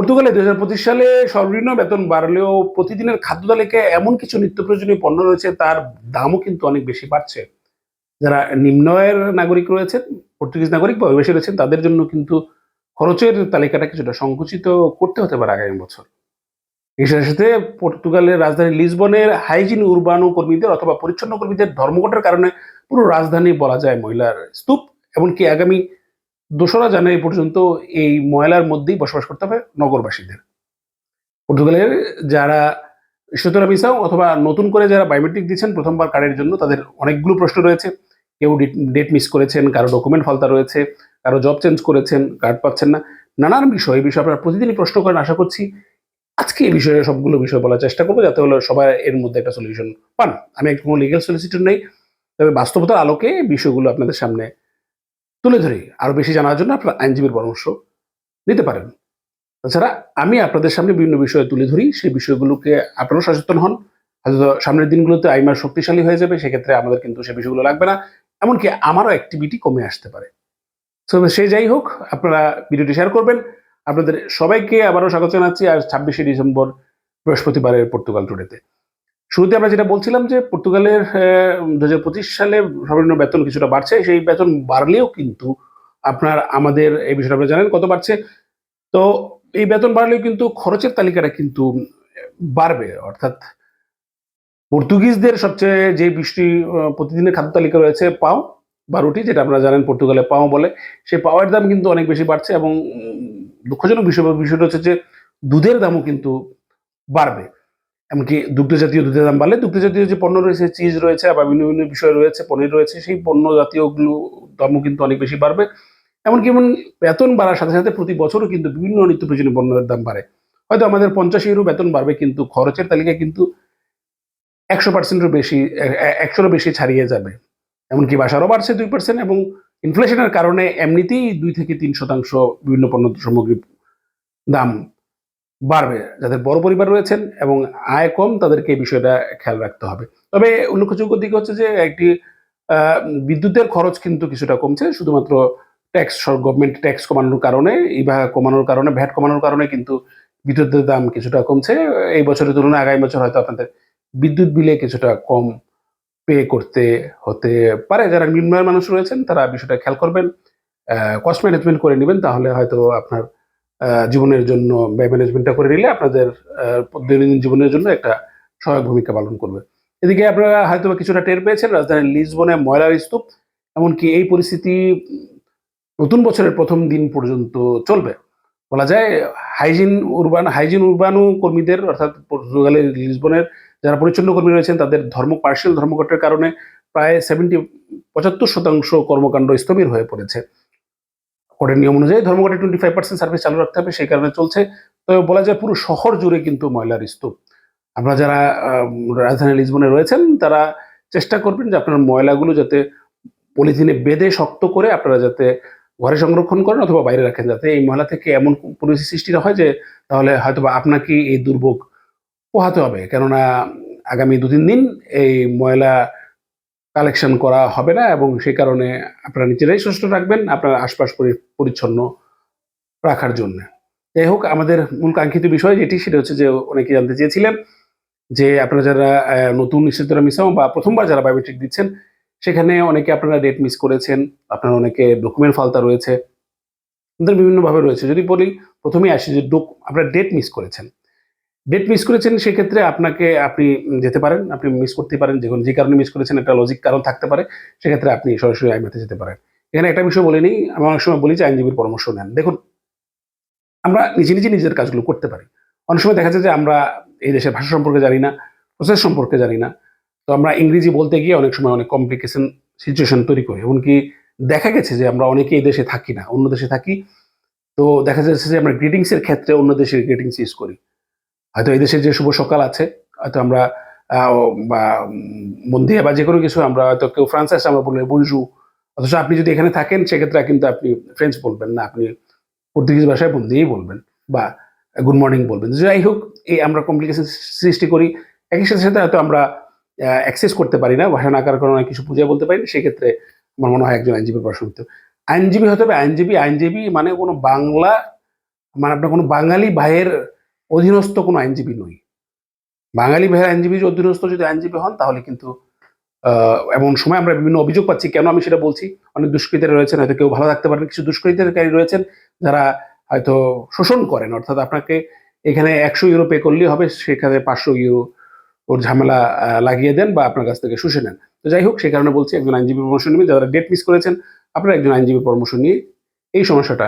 পর্তুগালে দু হাজার পঁচিশ সালে সর্বনিম্ন বেতন বাড়লেও প্রতিদিনের খাদ্য তালিকায় এমন কিছু নিত্য প্রয়োজনীয় পণ্য রয়েছে, তার দামও কিন্তু অনেক বেশি বাড়ছে। যারা নিম্ন আয়ের নাগরিক রয়েছেন, পর্তুগিজ নাগরিক বা অভিবাসী রয়েছেন, তাদের জন্য কিন্তু খরচের তালিকাটা কিছুটা সংকুচিত করতে হতে পারে আগামী বছর। এর সাথে সাথে পর্তুগালের রাজধানী লিসবনের হাইজিন উর্বানো কর্মীদের অথবা পরিচ্ছন্ন কর্মীদের ধর্মঘটের কারণে পুরো রাজধানী বলা যায় মহিলার স্তূপ, এমনকি আগামী দোসরা জানুয়ারি পর্যন্ত এই ময়লার মধ্যেই বসবাস করতে হবে নগরবাসীদের। পর্তুগালের যারা সুতরাং মিসাও অথবা নতুন করে যারা বায়োমেট্রিক দিচ্ছেন প্রথমবার কার্ডের জন্য, তাদের অনেকগুলো প্রশ্ন রয়েছে। কেউ ডেট মিস করেছেন, কারও ডকুমেন্ট ফালতা রয়েছে, কারও জব চেঞ্জ করেছেন কার্ড পাচ্ছেন না। নানান বিষয়, এই বিষয়ে আপনারা প্রতিদিনই প্রশ্ন করেন আশা করছি। আজকে এই বিষয়ে সবগুলো বিষয় বলার চেষ্টা করব, যাতে হলো সবাই এর মধ্যে একটা সলিউশন পান। আমি কোনো লিগেল সলিসিটর নেই, তবে বাস্তবতার আলোকে বিষয়গুলো আপনাদের সামনে তুলে ধরি আরও বেশি জানার জন্য আপনারা আইনজীবীর পরামর্শ নিতে পারেন। তাছাড়া আমি আপনাদের সামনে বিভিন্ন বিষয় তুলে ধরি, সেই বিষয়গুলোকে আপনারাও সচেতন হন। হয়তো সামনের দিনগুলোতে আইমার শক্তিশালী হয়ে যাবে, সেক্ষেত্রে আমাদের কিন্তু সে বিষয়গুলো লাগবে না। এমনকি আমারও অ্যাক্টিভিটি কমে আসতে পারে। তো সে যাই হোক, আপনারা ভিডিওটি শেয়ার করবেন। আপনাদের সবাইকে আবারও স্বাগত জানাচ্ছি আর ছাব্বিশে ডিসেম্বর বৃহস্পতিবারের পর্তুগাল টুডেতে শুরুতে আমরা যেটা বলছিলাম যে পর্তুগালের দু হাজার পঁচিশ সালে সর্বনিম্ন বেতন কিছুটা বাড়ছে, সেই বেতন বাড়লেও কিন্তু আপনার আমাদের এই বিষয়টা আপনারা জানেন কত বাড়ছে। তো এই বেতন বাড়লেও কিন্তু খরচের তালিকাটা কিন্তু বাড়বে, অর্থাৎ পর্তুগিজদের সবচেয়ে যে বৃষ্টি প্রতিদিনের খাদ্য তালিকা রয়েছে পাও বা রুটি, যেটা আপনারা জানেন পর্তুগালে পাও বলে, সেই পাওয়ার দাম কিন্তু অনেক বেশি বাড়ছে এবং দুঃখজনক বিষয় বিষয়টা হচ্ছে যে দুধের দামও কিন্তু বাড়বে। এমনকি দুগ্ধ জাতীয় দুধের দাম বাড়লে দুগ্ধ জাতীয় যে পণ্য রয়েছে, চিজ রয়েছে বা বিভিন্ন বিভিন্ন বিষয় রয়েছে, পনির রয়েছে, সেই পণ্য জাতীয়গুলো দামও কিন্তু অনেক বেশি বাড়বে। এমনকি এমন বেতন বাড়ার সাথে সাথে প্রতি বছরও কিন্তু বিভিন্ন নিত্য প্রয়োজনীয় পণ্যের দাম বাড়ে। হয়তো আমাদের পঞ্চাশ ইউরো বেতন বাড়বে কিন্তু খরচের তালিকায় কিন্তু একশো পার্সেন্টের বেশি, একশোরও বেশি ছাড়িয়ে যাবে। এমনকি বাসারও বাড়ছে দুই পার্সেন্ট এবং ইনফ্লেশনের কারণে এমনিতেই দুই থেকে তিন শতাংশ বিভিন্ন পণ্য সামগ্রীর দাম বাড়বে, যাদের বড় পরিবার রয়েছেন এবং আয় কম, তাদেরকে এই বিষয়টা খেয়াল রাখতে হবে। তবে উল্লেখযোগ্য দিক হচ্ছে যে একটি বিদ্যুতের খরচ কিন্তু কিছুটা কমছে, শুধুমাত্র ট্যাক্স গভর্নমেন্ট ট্যাক্স কমানোর কারণে, ইভা কমানোর কারণে ভ্যাট কমানোর কারণে কিন্তু বিদ্যুতের দাম কিছুটা কমছে। এই বছরের তুলনায় আগামী বছর হয়তো আপনাদের বিদ্যুৎ বিলে কিছুটা কম পে করতে হতে পারে। যারা নিম্ন আয়ের মানুষ রয়েছেন, তারা বিষয়টা খেয়াল করবেন। কস্ট ম্যানেজমেন্ট করে নেবেন, তাহলে হয়তো আপনার জীবনের জন্য ব্যয় ম্যানেজমেন্টটা করে নিলে আপনাদের দৈনন্দিন জীবনের জন্য একটা সহায়ক ভূমিকা পালন করবে। এদিকে আপনারা হয়তো কিছুটা টের পেয়েছেন রাজধানী লিসবনে ময়লার স্তূপ, এমনকি এই পরিস্থিতি নতুন বছরের প্রথম দিন পর্যন্ত চলবে। বলা যায়, হাইজিন উরবান, হাইজিন উরবানু কর্মীদের, অর্থাৎ পর্তুগালের লিসবনের যারা পরিচ্ছন্ন কর্মী রয়েছেন, তাদের ধর্ম পার্সিয়াল ধর্মঘটের কারণে প্রায় সেভেন্টি পঁচাত্তর শতাংশ কর্মকাণ্ড স্থবির হয়ে পড়েছে। কোর্টের নিয়ম অনুযায়ী ধর্মঘটে টোয়েন্টি ফাইভ পার্সেন্ট সার্ভিস চালু রাখতে হবে, সেই কারণে চলছে। তবে বলা যায় পুরো শহর জুড়ে কিন্তু ময়লার স্তূপ। আপনারা যারা রাজধানী লিসবনে রয়েছেন, তারা চেষ্টা করবেন যে আপনার ময়লাগুলো যাতে পলিথিনে বেঁধে শক্ত করে আপনারা যাতে ঘরে সংরক্ষণ করেন অথবা বাইরে রাখেন, যাতে এই ময়লা থেকে এমন পরিস্থিতি সৃষ্টি হয় যে তাহলে হয়তো বা আপনাকে এই দুর্ভোগ পোহাতে হবে। কেননা আগামী দু তিন দিন এই ময়লা কালেকশন করা হবে না এবং সেই কারণে আপনারা নিজেরাই সুস্থ রাখবেন আপনার আশপাশ পরি- পরিচ্ছন্ন রাখার জন্য। যাই হোক, আমাদের মূল কাঙ্ক্ষিত বিষয় যেটি, সেটা হচ্ছে যে অনেকে জানতে চেয়েছিলেন যে আপনারা যারা নতুন নিশ্চিতরা মিসাম বা প্রথমবার যারা বায়োমেট্রিক দিচ্ছেন, সেখানে অনেকে আপনারা ডেট মিস করেছেন, আপনার অনেকে ডকুমেন্ট ফালতা রয়েছে। আপনাদের বিভিন্নভাবে রয়েছে। যদি বলি, প্রথমেই আসি যে ডক আপনার ডেট মিস করেছেন। ডেট মিস করেছেন, সেক্ষেত্রে আপনাকে আপনি যেতে পারেন, আপনি মিস করতে পারেন, যে যে কারণে মিস করেছেন, একটা লজিক কারণ থাকতে পারে, সেক্ষেত্রে আপনি সরাসরি আইমাতে যেতে পারেন। এখানে একটা বিষয় বলে নিই, আমি অনেক সময় বলি যে আইনজীবীর পরামর্শ নেন। দেখুন, আমরা নিজে নিজে নিজের কাজগুলো করতে পারি। অনেক সময় দেখা যায় যে আমরা এই দেশের ভাষা সম্পর্কে জানি না প্রসেস সম্পর্কে জানি না। তো আমরা ইংরেজি বলতে গিয়ে অনেক সময় অনেক কমপ্লিকেশন সিচুয়েশন তৈরি করি। এমনকি দেখা গেছে যে আমরা অনেকে এই দেশে থাকি না, অন্য দেশে থাকি। তো দেখা যাচ্ছে যে আমরা গ্রিটিংসের ক্ষেত্রে অন্য দেশের গ্রিটিংস ইউজ করি। হয়তো এই দেশের যে শুভ সকাল আছে, হয়তো আমরা বা মন্দিরে বা যে কোনো কিছু আমরা হয়তো কেউ ফ্রান্স আসে, আমরা বললে বনজু অথচ আপনি যদি এখানে থাকেন, সেক্ষেত্রে কিন্তু আপনি ফ্রেঞ্চ বলবেন না, আপনি পর্তুগিজ ভাষায় বন্দিয়েই বলবেন বা গুড মর্নিং বলবেন। যাই হোক, এই আমরা কমপ্লিকেশন সৃষ্টি করি। একই সাথে সাথে হয়তো আমরা অ্যাক্সেস করতে পারি না, ভাষা না কারণে অনেক কিছু বুঝে বলতে পারি না সেক্ষেত্রে আমার মনে হয় একজন আইনজীবীর পরামর্শ নিতে আইনজীবী হতে হবে, আইনজীবী আইনজীবী মানে কোনো বাংলা মানে আপনার কোনো বাঙালি ভাইয়ের অধীনস্থ কোনো আইনজীবী নই। বাঙালি ভাইয়ের আইনজীবী অধীনস্থ যদি আইনজীবী হন, তাহলে কিন্তু এমন সময় আমরা বিভিন্ন অভিযোগ পাচ্ছি। কেন আমি সেটা বলছি? অনেক দুষ্কৃতীরা রয়েছেন, হয়তো কেউ ভালো থাকতে পারেন। কিছু দুষ্কৃতিকারী রয়েছেন যারা হয়তো শোষণ করেন। অর্থাৎ আপনাকে এখানে একশো ইউরো পে করলেই হবে, সেখানে পাঁচশো ইউরো ওর ঝামেলা লাগিয়ে দেন বা আপনার কাছ থেকে শুষে নেন। তো যাই হোক সেই কারণে বলছি একজন আইনজীবী পরামর্শ নেবেন যারা ডেট মিস করেছেন, আপনারা একজন আইনজীবী পরামর্শ নিয়ে এই সমস্যাটা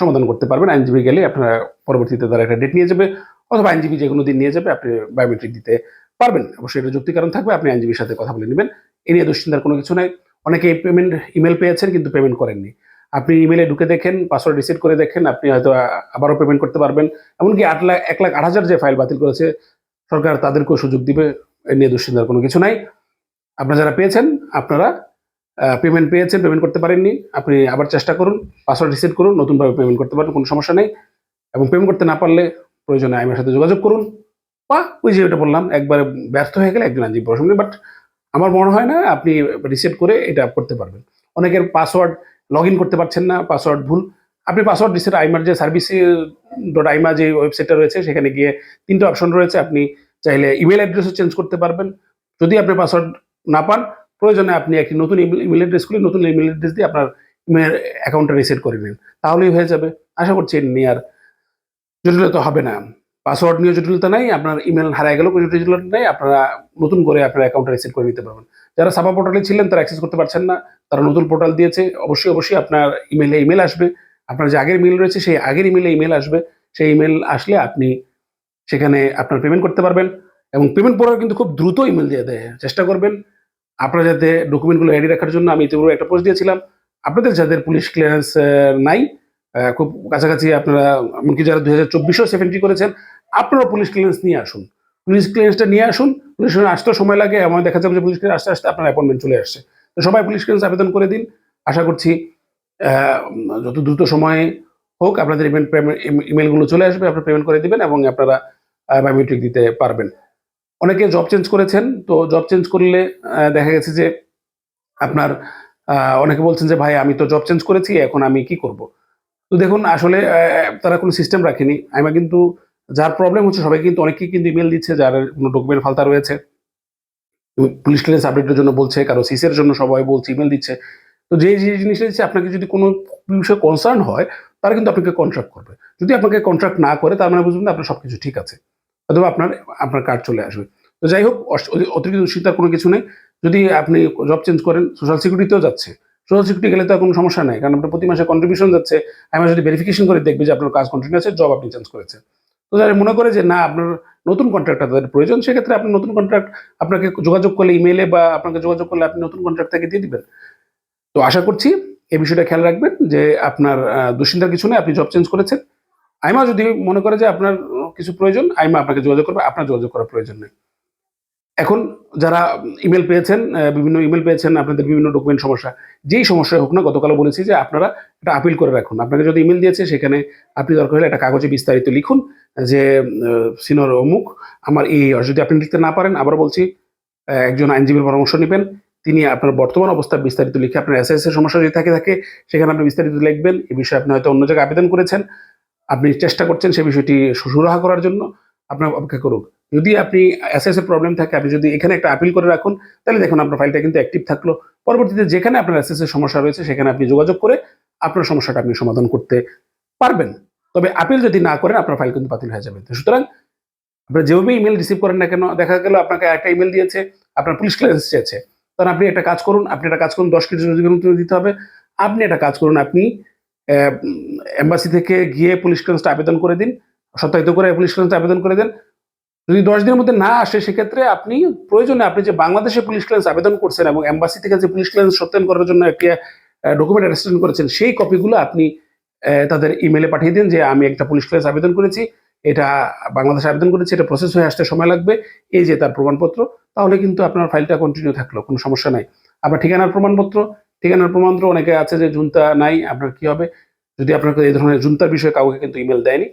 সমাধান করতে পারবেন। আইনজীবী গেলে আপনারা পরবর্তীতে তারা একটা ডেট নিয়ে যাবে অথবা আইনজীবী যে কোনো দিন নিয়ে যাবে, আপনি বায়োমেট্রিক দিতে পারবেন। অবশ্যই এটা যুক্তি কারণ থাকবে, আপনি আইনজীবীর সাথে কথা বলে নেবেন। এ নিয়ে দুশ্চিন্তার কোনো কিছু নাই। অনেকে পেমেন্ট ইমেল পেয়েছেন কিন্তু পেমেন্ট করেননি। আপনি ইমেলে ঢুকে দেখেন পাসওয়ার্ড রিসেট করে দেখেন, আপনি হয়তো আবারও পেমেন্ট করতে পারবেন। এমনকি আট লাখ এক লাখ আট হাজার যে ফাইল বাতিল করেছে, সরকার তাদেরকেও সুযোগ দিবে। এ নিয়ে দুশ্চিন্তার কোনো কিছু নাই। আপনারা যারা পেয়েছেন, আপনারা পেমেন্ট পেয়েছেন পেমেন্ট করতে পারেননি, আপনি আবার চেষ্টা করুন পাসওয়ার্ড রিসেট করুন, নতুনভাবে পেমেন্ট করতে পারেন কোনো সমস্যা নেই। এবং পেমেন্ট করতে না পারলে প্রয়োজনে আইনের সাথে যোগাযোগ করুন। বা ওই যে ওটা বললাম, একবারে ব্যর্থ হয়ে গেলে একজন আইনজীবী পরামর্শ বাট আমার মনে হয় না আপনি রিসেট করে এটা করতে পারবেন। অনেকের পাসওয়ার্ড লগ ইন করতে পারছেন না পাসওয়ার্ড ভুল। আপনি পাসওয়ার্ড রিসেট আইমার যে সার্ভিস ডট আইমা যে ওয়েবসাইটটা রয়েছে, সেখানে গিয়ে তিনটা অপশন রয়েছে, আপনি চাইলে ইমেল অ্যাড্রেসও চেঞ্জ করতে পারবেন। যদি আপনি পাসওয়ার্ড না পান প্রয়োজনে আপনি একটি নতুন ইমেল অ্যাড্রেস খুলে নতুন ইমেল অ্যাড্রেস দিয়ে আপনার ইমেল অ্যাকাউন্টটা রিসেট করে নিন তাহলেই হয়ে যাবে। আশা করছি নিয়ে আর জটিলতা হবে না। পাসওয়ার্ড নিয়ে জটিলতা নাই, আপনার ইমেল হারায় গেলেও কোনো জটিলতা নেই, আপনারা নতুন করে আপনার অ্যাকাউন্টটা রিসেট করে নিতে পারবেন। যারা সাবা পোর্টালে ছিলেন, তারা অ্যাক্সেস করতে পারছেন না। তারা নতুন পোর্টাল দিয়েছে, অবশ্যই অবশ্যই আপনার ইমেলে ইমেল আসবে। আপনার যে আগের ইমেল রয়েছে, সেই আগের ইমেলে ইমেল আসবে। সেই ইমেল আসলে আপনি সেখানে আপনার পেমেন্ট করতে পারবেন এবং পেমেন্ট পড়ার কিন্তু খুব দ্রুত ইমেল দিয়ে দেয়। চেষ্টা করবেন আপনারা যাতে ডকুমেন্টগুলো রেডি রাখার জন্য আমি ইতিপূর্বে একটা পোস্ট দিয়েছিলাম। আপনাদের যাদের পুলিশ ক্লিয়ারেন্স নাই খুব কাছাকাছি আপনারা, এমনকি যারা দুই হাজার চব্বিশেও সেভেন্টি করেছেন আপনারা পুলিশ ক্লিয়ারেন্স নিয়ে আসুন। পুলিশ ক্লিয়ারেন্সটা নিয়ে আসুন পুলিশ ক্লিয়ারেন্স আসতে সময় লাগে, আমার দেখা যাবে যে পুলিশ ক্লিয়ারেন্স আসতে আসতে আপনার অ্যাপয়েন্টমেন্ট চলে আসছে। তো সবাই পুলিশ ক্লিয়ারেন্স আবেদন করে দিন। আশা করছি যত দ্রুত সময়ে হোক আপনাদের ইমেল ইমেলগুলো চলে আসবে, আপনারা পেমেন্ট করে দিবেন এবং আপনারা বায়োমেট্রিক দিতে পারবেন। অনেকে জব চেঞ্জ করেছেন, তো জব চেঞ্জ করলে দেখা গেছে যে আপনার অনেকে বলছেন যে, ভাই, আমি তো জব চেঞ্জ করেছি, এখন আমি কি করব? তো দেখুন, আসলে তারা কোনো সিস্টেম রাখেনি। আমি কিন্তু, যার প্রবলেম হচ্ছে সবাই কিন্তু অনেকেই কিন্তু ইমেল দিচ্ছে, যার কোনো ডকুমেন্ট ফালতা রয়েছে। পুলিশ ক্লিয়ারেন্স আপডেটের জন্য বলছে, কারও সিসের জন্য সবাই বলছে ইমেল দিচ্ছে। তো যে যে জিনিসটা দিচ্ছে, আপনাকে যদি কোনো বিষয়ে কনসার্ন হয়, তারা কিন্তু আপনাকে কন্ট্রাক্ট করবে। যদি আপনাকে কন্ট্রাক্ট না করে, তার মানে বুঝবেন আপনার সবকিছু ঠিক আছে। অথবা আপনার আপনার কার্ড চলে আসবে। তো যাই হোক অতিরিক্ত দুশ্চিন্তার কোনো কিছু নেই। যদি আপনি জব চেঞ্জ করেন সোশ্যাল সিকিউরিটিতেও যাচ্ছে। সোশ্যাল সিকিউরিটি গেলে তো কোনো সমস্যা নাই, কারণ আপনার প্রতি মাসে কন্ট্রিবিউশন যাচ্ছে। আমি যদি ভেরিফিকেশন করে দেখবে যে আপনার কাজ কন্টিনিউ আছে জব আপনি চেঞ্জ করেছেন। তো যারা মনে করে যে, না, আপনার নতুন কন্ট্রাক্টটা তাদের প্রয়োজন সেক্ষেত্রে আপনি নতুন কন্ট্রাক্ট আপনাকে যোগাযোগ করলে ইমেলে বা আপনাকে যোগাযোগ করলে আপনি নতুন কন্ট্রাক্ট থেকে দিয়ে দিবেন। তো আশা করছি এই বিষয়টা খেয়াল রাখবেন যে, আপনার দুশ্চিন্তার কিছু নেই, আপনি জব চেঞ্জ করেছেন। আইমা যদি মনে করে যে, আপনার কিছু প্রয়োজন আইমা আপনাকে যোগাযোগ করবে, আপনার যোগাযোগ করার প্রয়োজন নেই। এখন যারা ইমেল পেয়েছেন বিভিন্ন ইমেল পেয়েছেন, আপনাদের বিভিন্ন ডকুমেন্ট সমস্যা, যেই সমস্যা হোক না গতকালও বলেছি যে আপনারা এটা আপিল করে রাখুন। আপনাকে যদি ইমেল দিয়েছে, সেখানে আপনি দরকার হলে একটা কাগজে বিস্তারিত লিখুন যে সিনিয়র অমুক, আমার এই যদি আপনি লিখতে না পারেন আবার বলছি একজন আইনজীবীর পরামর্শ নেবেন, তিনি আপনার বর্তমান অবস্থা বিস্তারিত লিখে, আপনার এসএস এর সমস্যা যদি থাকে থাকে, সেখানে আপনি বিস্তারিত লিখবেন এই বিষয়ে আপনি হয়তো অন্য জায়গায় আবেদন করেছেন আপনি চেষ্টা করছেন সেই বিষয়টি সুরাহা করার জন্য, আপনার অপেক্ষা করুক। যদি আপনি এসএস এর প্রবলেম থাকে, আপনি যদি এখানে একটা আপিল করে রাখুন, তাহলে দেখুন আপনার ফাইলটা কিন্তু অ্যাক্টিভ থাকল। পরবর্তীতে যেখানে আপনার এসএস এর সমস্যা রয়েছে, সেখানে আপনি যোগাযোগ করে আপনার সমস্যাটা আপনি সমাধান করতে পারবেন। তবে আপিল যদি না করেন, আপনার ফাইল কিন্তু বাতিল হয়ে যাবে। সুতরাং, আপনার যেভাবে ইমেল রিসিভ করেন না কেন, দেখা গেল আপনাকে একটা ইমেল দিয়েছে, আপনার পুলিশ ক্লিয়ারেন্স চেয়েছে। তখন আপনি একটা কাজ করুন, আপনি একটা কাজ করুন, দশ কেজি রোজগার দিতে হবে। আপনি একটা কাজ করুন, আপনি এম্বাসি থেকে গিয়ে পুলিশ ক্লিয়ারেন্সটা আবেদন করে দিন, সত্যায়িত করে পুলিশ ক্লিয়ারেন্সটা আবেদন করে দেন। যদি দশ দিনের মধ্যে না আসে, সেক্ষেত্রে আপনি প্রয়োজনে আপনি যে বাংলাদেশে পুলিশ ক্লিয়ারেন্স আবেদন করছেন এবং এম্বাসি থেকে যে পুলিশ ক্লিয়ারেন্স সত্যায়ন করার জন্য একটি ডকুমেন্ট অ্যারেস্টেশন করেছেন, সেই কপিগুলো আপনি তাদের ইমেলে পাঠিয়ে দিন যে আমি একটা পুলিশ ক্লিয়ারেন্স আবেদন করেছি, এটা বাংলাদেশে আবেদন করেছি, এটা প্রসেস হয়ে আসতে সময় লাগবে, এই যে তার প্রমাণপত্র, তাহলে কিন্তু আপনার ফাইলটা কন্টিনিউ থাকল, কোনো সমস্যা নাই। আপনার ঠিকানার প্রমাণপত্র ঠিকানার প্রমাণপত্র অনেকে আছে যে জুনতা নাই, আপনার কি হবে? যদি আপনাকে এই ধরনের জুনতার বিষয়ে কাউকে কিন্তু ইমেল দেয়নি।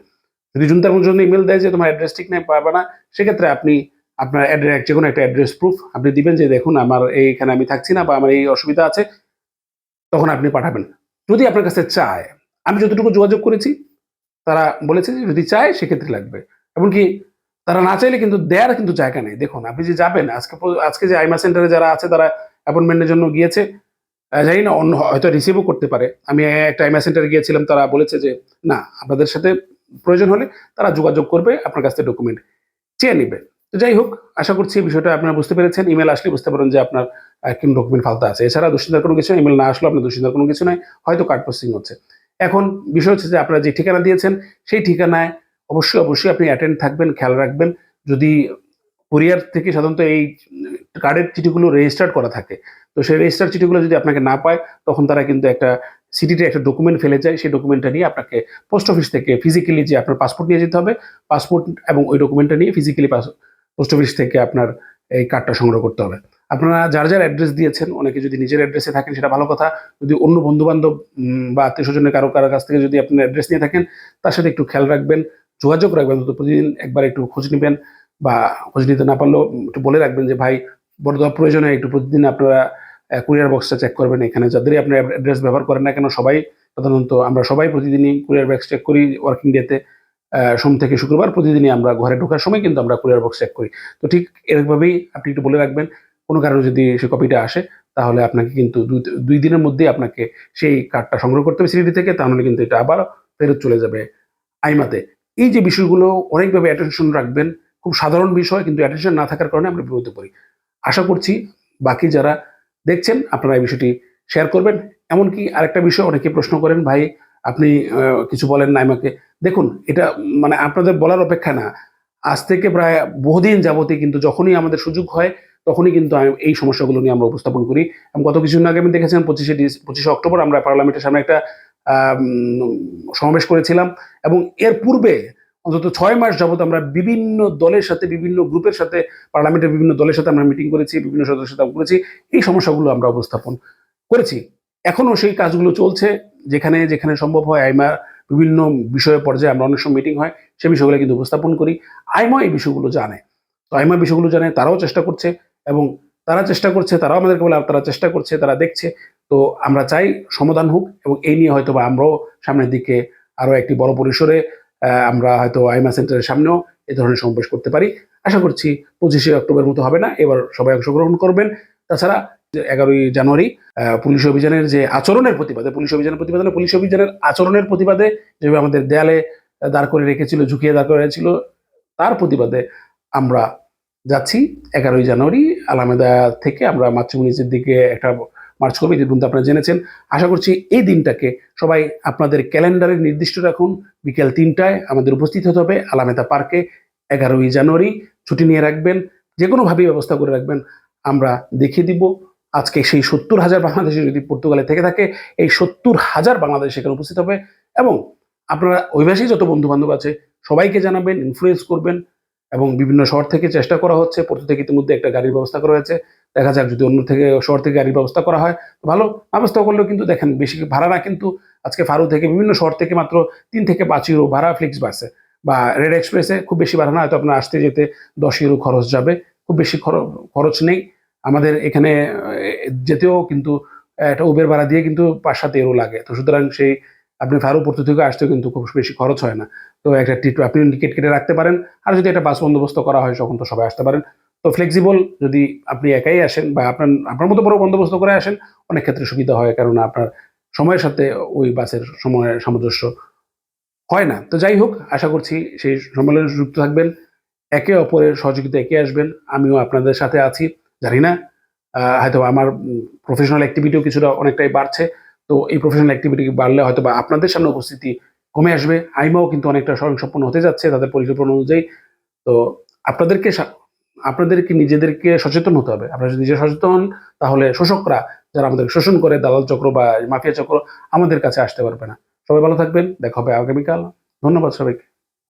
যদি জুনতার কোনো জন্য ইমেল দেয় যে তোমার অ্যাড্রেস ঠিক নাই পাবে না, সেক্ষেত্রে আপনি আপনার অ্যাড্রেস যে কোনো একটা অ্যাড্রেস প্রুফ আপনি দিবেন যে দেখুন আমার এইখানে আমি থাকছি না বা আমার এই অসুবিধা আছে, তখন আপনি পাঠাবেন। যদি আপনার কাছে চায়, আমি যতটুকু যোগাযোগ করেছি, তারা বলেছে যে যদি চায় সেক্ষেত্রে লাগবে। এমনকি তারা না চাইলে কিন্তু দেয়ার কিন্তু জায়গা নেই। দেখুন, আপনি যে যাবেন, আজকে আজকে যে আইমা সেন্টারে যারা আছে, তারা অ্যাপয়েন্টমেন্টের জন্য গিয়েছে জানি না, অন্য হয়তো রিসিভও করতে পারে। আমি একটা আইমা সেন্টারে গিয়েছিলাম, তারা বলেছে যে, না, আপনাদের সাথে প্রয়োজন হলে তারা যোগাযোগ করবে আপনার কাছ থেকে ডকুমেন্ট চেয়ে নেবে। তো যাই হোক, আশা করছি এই বিষয়টা আপনারা বুঝতে পেরেছেন। ইমেল আসলে বুঝতে পারেন যে আপনার কোন ডকুমেন্ট ফালতা আছে। এছাড়া দুশ্চিন্তার কোনো কিছু ইমেল না আসলে আপনার দুশ্চিন্তার কোনো কিছু নাই, হয়তো কার্ড প্রসেসিং হচ্ছে। এখন বিষয় হচ্ছে যে, আপনারা যে ঠিকানা দিয়েছেন, সেই ঠিকানায় অবশ্যই অবশ্যই আপনি অ্যাটেন্ড থাকবেন, খেয়াল রাখবেন। যদি কুরিয়ার থেকে সাধারণত এই কার্ডের চিঠিগুলো রেজিস্টার্ড করা থাকে। তো সেই রেজিস্টার চিঠিগুলো যদি আপনাকে না পায়, তখন তারা কিন্তু একটা সিটিতে একটা ডকুমেন্ট ফেলে যায়। সেই ডকুমেন্টটা নিয়ে আপনাকে পোস্ট অফিস থেকে ফিজিক্যালি যে আপনার পাসপোর্ট নিয়ে যেতে হবে পাসপোর্ট এবং ওই ডকুমেন্টটা নিয়ে ফিজিক্যালি পোস্ট অফিস থেকে আপনার এই কার্ডটা সংগ্রহ করতে হবে। আপনারা যার যার অ্যাড্রেস দিয়েছেন, অনেকে যদি নিজের অ্যাড্রেসে থাকেন, সেটা ভালো কথা। যদি অন্য বন্ধু বান্ধব বা আত্মীয় স্বজনের কারও কারও কাছ থেকে যদি আপনার অ্যাড্রেস নিয়ে থাকেন, তার সাথে একটু খেয়াল রাখবেন, যোগাযোগ রাখবেন। প্রতিদিন একবার একটু খোঁজ নেবেন বা খোঁজ নিতে না পারলেও একটু বলে রাখবেন যে, ভাই বড় প্রয়োজনে একটু প্রতিদিন আপনারা কুরিয়ার বক্সটা চেক করবেন এখানে। যাদেরই আপনার অ্যাড্রেস ব্যবহার করেন না কেন, সবাই সাধারণত আমরা সবাই প্রতিদিনই কুরিয়ার বক্স চেক করি ওয়ার্কিং ডেতে সোম থেকে শুক্রবার প্রতিদিনই আমরা ঘরে ঢোকার সময় কিন্তু আমরা কুরিয়ার বক্স চেক করি। তো ঠিক এরকমভাবেই আপনি একটু বলে রাখবেন, কোনো কারণে যদি সে কপিটা আসে, তাহলে আপনাকে কিন্তু দুই দিনের মধ্যেই আপনাকে সেই কার্ডটা সংগ্রহ করতে হবে সিডি থেকে, তাহলে কিন্তু এটা আবার ফেরত চলে যাবে আইমাতে। এই যে বিষয়গুলো অনেকভাবে অ্যাটেনশন রাখবেন, খুব সাধারণ বিষয়, কিন্তু অ্যাটেনশন না থাকার কারণে আমরা বিপদে পড়ি। আশা করছি বাকি যারা দেখছেন, আপনারা এই বিষয়টি শেয়ার করবেন। এমনকি আরেকটা বিষয় অনেকে প্রশ্ন করেন, ভাই, আপনি কিছু বলেন না আমাকে। দেখুন, এটা মানে আপনাদের বলার অপেক্ষা না। আজ থেকে প্রায় বহুদিন যাবতই কিন্তু যখনই আমাদের সুযোগ হয়, তখনই কিন্তু আমি, এই সমস্যাগুলো নিয়ে আমরা উপস্থাপন করি। এবং গত কিছুদিন আগে আমি দেখেছেন পঁচিশে ডিস- পঁচিশে অক্টোবর আমরা পার্লামেন্টের সামনে একটা সমাবেশ করেছিলাম। এবং এর পূর্বে অন্তত ছয় মাস যাবত আমরা বিভিন্ন দলের সাথে, বিভিন্ন গ্রুপের সাথে, পার্লামেন্টের বিভিন্ন দলের সাথে আমরা মিটিং করেছি, বিভিন্ন সদস্যের সাথে করেছি। এই সমস্যাগুলো আমরা উপস্থাপন করেছি। এখনও সেই কাজগুলো চলছে, যেখানে যেখানে সম্ভব হয় আইমা বিভিন্ন বিষয়ের পর্যায়ে আমরা অনেক সময় মিটিং হয় সেই বিষয়গুলো কিন্তু উপস্থাপন করি। আইমা এই বিষয়গুলো জানে। তো আইমা বিষয়গুলো জানে, তারাও চেষ্টা করছে এবং তারা চেষ্টা করছে, তারাও আমাদেরকে বলে তারা চেষ্টা করছে, তারা দেখছে। তো আমরা চাই সমাধান হোক এবং এই নিয়ে হয়তো বা আমরাও সামনের দিকে আরও একটি বড় পরিসরে আমরা হয়তো আইমা সেন্টারের সামনেও এ ধরনের সমাবেশ করতে পারি। আশা করছি পঁচিশে অক্টোবর মতো হবে না, এবার সবাই অংশগ্রহণ করবেন। তাছাড়া এগারোই জানুয়ারি পুলিশ অভিযানের যে আচরণের প্রতিবাদে, পুলিশ অভিযানের প্রতিবাদে, পুলিশ অভিযানের আচরণের প্রতিবাদে যেভাবে আমাদের দেয়ালে দাঁড় করে রেখেছিল, ঝুঁকিয়ে দাঁড় করে রেখেছিল, তার প্রতিবাদে আমরা যাচ্ছি। এগারোই জানুয়ারি, আলামেদা থেকে আমরা মাতৃভূমির দিকে একটা মার্চ করব পর্যন্ত আপনারা জেনেছেন। আশা করছি এই দিনটাকে সবাই আপনাদের ক্যালেন্ডারে নির্দিষ্ট রাখুন। বিকেল তিনটায় আমাদের উপস্থিত হতে হবে আলামেদা পার্কে, এগারোই জানুয়ারি। ছুটি নিয়ে রাখবেন যে কোনোভাবেই ব্যবস্থা করে রাখবেন। আমরা দেখিয়ে দিব, আজকে সেই সত্তর হাজার বাংলাদেশি যদি পর্তুগালে থেকে থাকে, এই সত্তর হাজার বাংলাদেশ সেখানে উপস্থিত হবে এবং আপনারা অভিবাসী যত বন্ধু বান্ধব আছে, সবাইকে জানাবেন ইনফ্লুয়েন্স করবেন এবং বিভিন্ন শহর থেকে চেষ্টা করা হচ্ছে। পর্তু থেকে ইতিমধ্যে একটা গাড়ির ব্যবস্থা করা হয়েছে। দেখা যাক যদি অন্য থেকে শহর থেকে গাড়ির ব্যবস্থা করা হয় ভালো ব্যবস্থা করলেও কিন্তু দেখেন বেশি ভাড়া কিন্তু আজকে ফারু থেকে বিভিন্ন শহর থেকে মাত্র তিন থেকে পাঁচ ইউরো ভাড়া ফ্লিক্স বাসে বা রেড এক্সপ্রেসে খুব বেশি ভাড়া না, হয়তো আপনার আসতে যেতে দশ ইউরো খরচ যাবে, খুব বেশি খর- খরচ নেই। আমাদের এখানে যেতেও কিন্তু একটা উবের ভাড়া দিয়ে কিন্তু পাঁচ সাত ইউরো লাগে। তো সুতরাং সেই আপনি ফারু পর্তু থেকে আসতেও কিন্তু খুব বেশি খরচ হয় না। তো একটা টিট আপনি টিকিট কেটে রাখতে পারেন। আর যদি একটা বাস বন্দোবস্ত করা হয়, তখন তো সবাই আসতে পারেন। তো ফ্লেক্সিবল যদি আপনি একাই আসেন বা আপনার আপনার মতো বড় বন্দোবস্ত করে আসেন, অনেক ক্ষেত্রে সুবিধা হয়, কারণ আপনার সময়ের সাথে ওই বাসের সময়ের সামঞ্জস্য হয় না। তো যাই হোক, আশা করছি সেই সম্মেলনে যুক্ত থাকবেন, একে অপরের সহযোগিতা একে আসবেন, আমিও আপনাদের সাথে আছি, জানি না হয়তো আমার প্রফেশনাল অ্যাক্টিভিটিও কিছুটা অনেকটাই বাড়ছে, তো এই প্রফেশনাল অ্যাক্টিভিটি বাড়লে হয়তো বা আপনাদের সামনে উপস্থিতি কমে আসবে। আইমাও কিন্তু অনেকটা স্বয়ংসম্পন্ন হতে যাচ্ছে তাদের পরিকল্পনা অনুযায়ী। তো আপনাদেরকে আপনাদেরকে নিজেদেরকে সচেতন হতে হবে। আপনারা যদি নিজে সচেতন তাহলে শোষকরা যারা আমাদের শোষণ করে, দালাল চক্র বা মাফিয়া চক্র, আমাদের কাছে আসতে পারবে না। সবাই ভালো থাকবেন। দেখা হবে আগামীকাল। ধন্যবাদ সবাইকে।